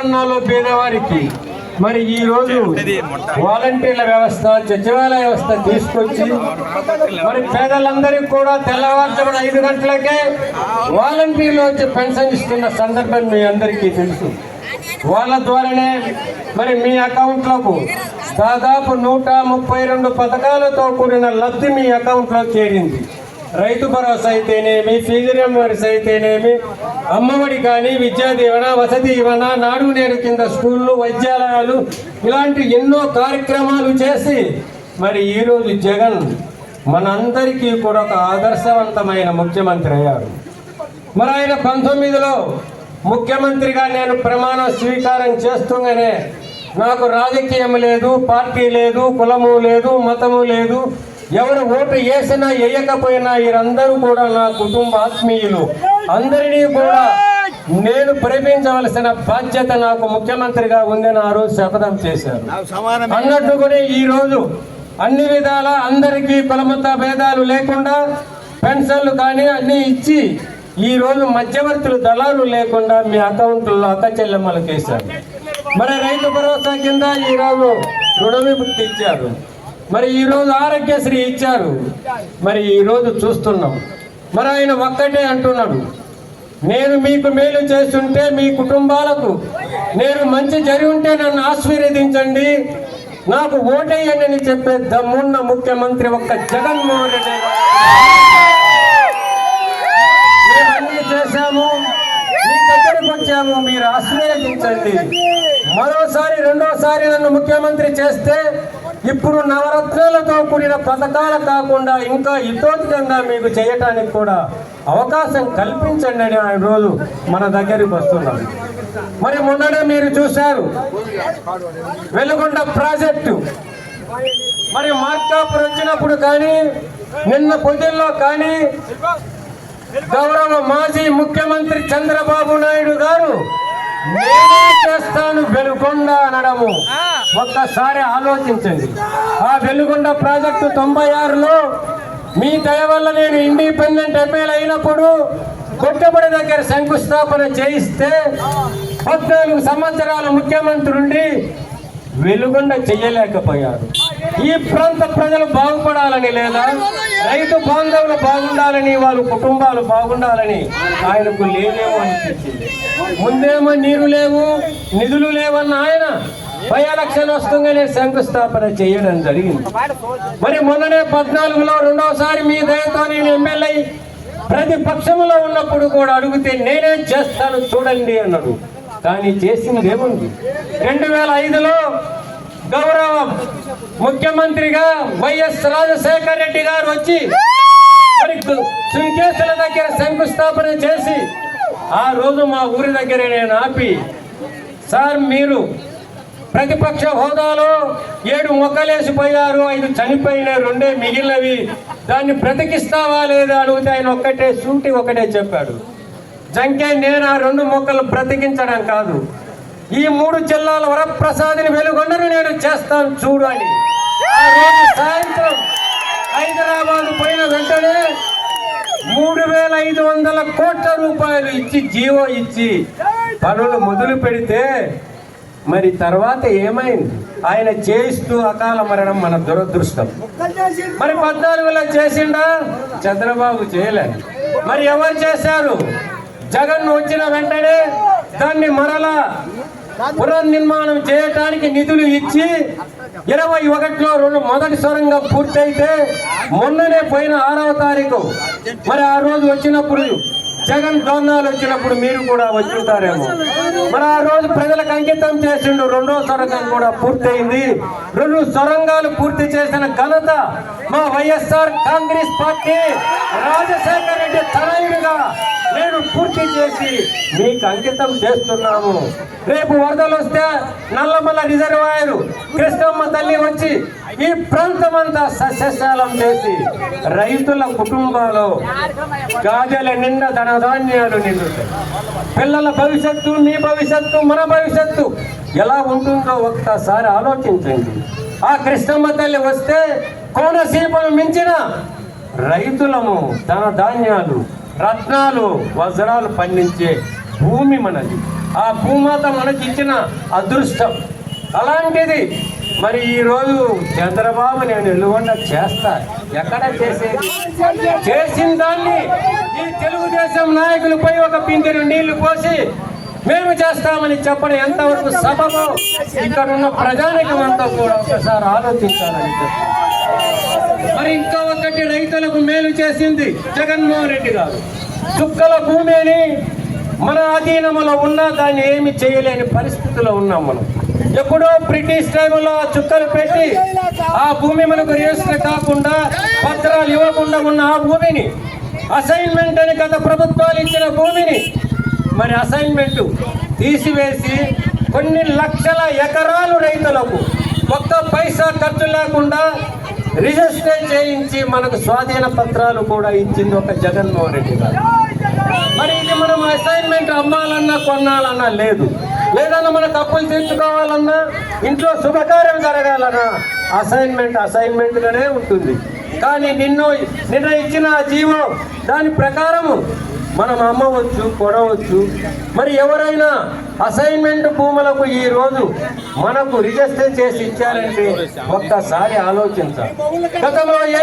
అగ్రవర్ణాలు పేదవారికి మరి ఈ రోజు వాలంటీర్ల వ్యవస్థ సచివాలయ వ్యవస్థ తీసుకొచ్చి మరి పేదలందరికీ కూడా తెల్లవారుజామున ఐదు గంటలకే వాలంటీర్లు వచ్చి పెన్షన్ ఇస్తున్న సందర్భం మీ అందరికీ తెలుసు. వాళ్ళ ద్వారానే మరి మీ అకౌంట్లకు దాదాపు నూట ముప్పై రెండు పథకాలతో కూడిన లబ్ధి మీ అకౌంట్లో చేరింది. రైతు భరోసా అయితేనేమి ఫీజు రియంబర్స్ అయితేనేమి అమ్మఒడి కానీ విద్యా దీవెన వసతి దీవెన నాడు నేడు కింద స్కూళ్ళు వైద్యాలయాలు ఇలాంటి ఎన్నో కార్యక్రమాలు చేసి మరి ఈరోజు జగన్ మనందరికీ కూడా ఒక ఆదర్శవంతమైన ముఖ్యమంత్రి అయ్యారు. మరి ఆయన పంతొమ్మిదిలో ముఖ్యమంత్రిగా నేను ప్రమాణ స్వీకారం చేస్తుండగానే నాకు రాజకీయం లేదు పార్టీ లేదు కులము లేదు మతము లేదు ఎవరు ఓటు వేసినా వేయకపోయినా వీరందరూ కూడా నా కుటుంబ ఆత్మీయులు. అందరినీ కూడా నేను ప్రేమించవలసిన బాధ్యత నాకు ముఖ్యమంత్రిగా ఉందని ఆ రోజు శపథం చేశారు. అన్నట్టు కూడా ఈ రోజు అన్ని విధాల అందరికీ కులమత భేదాలు లేకుండా పెన్షన్లు కానీ అన్ని ఇచ్చి ఈ రోజు మధ్యవర్తులు దళాలు లేకుండా మీ అకౌంట్లో అక్క చెల్లెమ్మలకు వేశారు మరి రైతు భరోసా కింద ఈ రోజు రుణ విముక్తి ఇచ్చారు. మరి ఈరోజు ఆరోగ్యశ్రీ ఇచ్చారు. మరి ఈరోజు చూస్తున్నాం. మరి ఆయన ఒక్కటే అంటున్నాడు. నేను మీకు మేలు చేస్తుంటే మీ కుటుంబాలకు నేను మంచి జరిగి ఉంటే నన్ను ఆశీర్వదించండి. నాకు ఓటేయండి చెప్పే దమ్మున్న ముఖ్యమంత్రి ఒక్క జగన్మోహన్ రెడ్డి. మేమన్నీ చేశాము. మీ దగ్గరకు వచ్చాము. మీరు ఆశీర్వదించండి. మరోసారి రెండోసారి నన్ను ముఖ్యమంత్రి చేస్తే ఇప్పుడు నవరత్నాలతో కూడిన పథకాలు కాకుండా ఇంకా ఇతోధికంగా మీకు చేయటానికి కూడా అవకాశం కల్పించండి అని ఆయన రోజు మన దగ్గరికి వస్తున్నాం. మరి మొన్ననే మీరు చూశారు వెలుగొండ ప్రాజెక్టు. మరి మార్కాపురం వచ్చినప్పుడు కానీ నిన్న పొద్దుల్లో కానీ గౌరవ మాజీ ముఖ్యమంత్రి చంద్రబాబు నాయుడు గారు నేనే చేస్తాను వెలుగొండ అనడము. ఒక్కసారి ఆలోచించండి. ఆ వెలుగొండ ప్రాజెక్టు తొంభై ఆరులో మీ దయ వల్ల నేను ఇండిపెండెంట్ ఎమ్మెల్యే అయినప్పుడు కొట్టబడి దగ్గర శంకుస్థాపన చేయిస్తే పద్నాలుగు సంవత్సరాల ముఖ్యమంత్రి ఉండి వెలుగొండ చెయ్యలేకపోయారు. ఈ ప్రాంత ప్రజలు బాగుపడాలని లేదా? రైతు బాంధవులు బాగుండాలని వాళ్ళ కుటుంబాలు బాగుండాలని ఆయనకు లేదేమో అనిపించింది. ముందేమో నీరు లేవు నిధులు లేవన్న ఆయన పై ఎలక్షన్ వస్తుందనే శంకుస్థాపన చేయడం జరిగింది. మరి మొన్ననే పద్నాలుగులో రెండవసారి మీ దయతో నేను ఎమ్మెల్యే ప్రతిపక్షంలో ఉన్నప్పుడు కూడా అడిగితే నేనేం చేస్తాను చూడండి అన్నాడు. కానీ చేసింది ఏముంది రెండు వేల ఐదులో గౌరవం ముఖ్యమంత్రిగా వైఎస్ రాజశేఖర రెడ్డి గారు వచ్చి సుంకేశ్వర దగ్గర శంకుస్థాపన చేసి ఆ రోజు మా ఊరి దగ్గర నేను ఆపి సార్ మీరు ప్రతిపక్ష హోదాలో ఏడు మొక్కలేసిపోయారు ఐదు చనిపోయిన రెండే మిగిలినవి. దాన్ని బ్రతికిస్తావా లేదా? అడిగితే ఆయన ఒక్కటే సూటి ఒకటే చెప్పాడు. జంకే నేను ఆ రెండు మొక్కలు బ్రతికించడం కాదు. ఈ మూడు జిల్లాల వరప్రసాదిని వెలుగొండను నేను చేస్తాను చూడు అని ఆ రోజు సాయంత్రం హైదరాబాద్ పోయిన వెంటనే మూడు వేల ఐదు వందల కోట్ల రూపాయలు ఇచ్చి జీవో ఇచ్చి పనులు మొదలు పెడితే మరి తర్వాత ఏమైంది? ఆయన చేయిస్తూ అకాల మరణం మన దురదృష్టం. మరి పద్నాలుగులో చేసిండా? చంద్రబాబు చేయలేదు. మరి ఎవరు చేశారు? జగన్ వచ్చిన వెంటనే దాన్ని మరలా పునర్నిర్మాణం చేయటానికి నిధులు ఇచ్చి ఇరవై ఒకటిలో రెండు మొదటి సొరంగం పూర్తయితే మొన్ననే పోయిన ఆరవ తారీఖు. మరి ఆ రోజు వచ్చినప్పుడు జగన్ దోన్నాలు వచ్చినప్పుడు మీరు కూడా వచ్చుంటారేమో మరి ఆ రోజు ప్రజలకు అంకితం చేసిండు రెండో సొరంగం కూడా పూర్తయింది. రెండు సొరంగాలు పూర్తి చేసిన ఘనత మా వైఎస్ఆర్ కాంగ్రెస్ పార్టీ రాజశేఖర రెడ్డి తనయుడిగా నేను పూర్తి చేసి మీకు అంకితం చేస్తున్నాము. రేపు వరదలు వస్తే నల్లమల్ల రిజర్వాయర్ కృష్ణమ్మ తల్లి వచ్చి ఈ ప్రాంతం అంతా సస్యశాలం చేసి రైతుల కుటుంబాలు గాజల నిండా ధనధాన్యాలు నిండుతాయి. పిల్లల భవిష్యత్తు మీ భవిష్యత్తు మన భవిష్యత్తు ఎలా ఉంటుందో ఒక్కసారి ఆలోచించండి. ఆ కృష్ణమ్మ తల్లి వస్తే కోనసీమను మించిన రైతులము ధన ధాన్యాలు రత్నాలు వజ్రాలు పండించే భూమి మనది. ఆ భూమాత మనకి ఇచ్చిన అదృష్టం. అలాంటిది మరి ఈ రోజు చంద్రబాబు నేను ఎల్లుగొండ చేస్తా. ఎక్కడ చేసేది చేసిన దాన్ని ఈ తెలుగుదేశం నాయకులపై ఒక పిండిని నీళ్ళు పోసి మేము చేస్తామని చెప్పడం ఎంతవరకు సభలో ఇక్కడ ఉన్న ప్రజానికం కూడా ఒకసారి ఆలోచించాలని చెప్తాను మరి ఇంకా ఒకటి రైతులకు మేలు చేసింది జగన్మోహన్ రెడ్డి గారు. చుక్కల భూమిని మన అధీనములో ఉన్నా దాన్ని ఏమి చేయలేని పరిస్థితిలో ఉన్నాం మనం. ఎప్పుడో బ్రిటిష్ టైంలో ఆ చుక్కలు పెట్టి ఆ భూమి మనకు రిజిస్టర్ కాకుండా పత్రాలు ఇవ్వకుండా ఉన్న ఆ భూమిని అసైన్మెంట్ అని గత ప్రభుత్వాలు ఇచ్చిన భూమిని మరి అసైన్మెంట్ తీసివేసి కొన్ని లక్షల ఎకరాలు రైతులకు ఒక్క పైసా ఖర్చు లేకుండా రిజిస్టర్ చేయించి మనకు స్వాధీన పత్రాలు కూడా ఇచ్చింది ఒక జగన్మోహన్ రెడ్డి గారు. మరి ఇది మనం అసైన్మెంట్ అమ్మాలన్నా కొనాలన్నా లేదు. లేదన్నా మనకు అప్పులు తీర్చుకోవాలన్నా ఇంట్లో శుభకార్యం జరగాలన్నా అసైన్మెంట్ అసైన్మెంట్గానే ఉంటుంది. కానీ నిన్ను నిన్న ఇచ్చిన ఆ దాని ప్రకారము మనం అమ్మవచ్చు కొనవచ్చు. మరి ఎవరైనా అసైన్మెంట్ భూములకు ఈ రోజు మనకు రిజిస్టర్ చేసి ఇచ్చారంటే ఒక్కసారి ఆలోచించాలి. గతంలో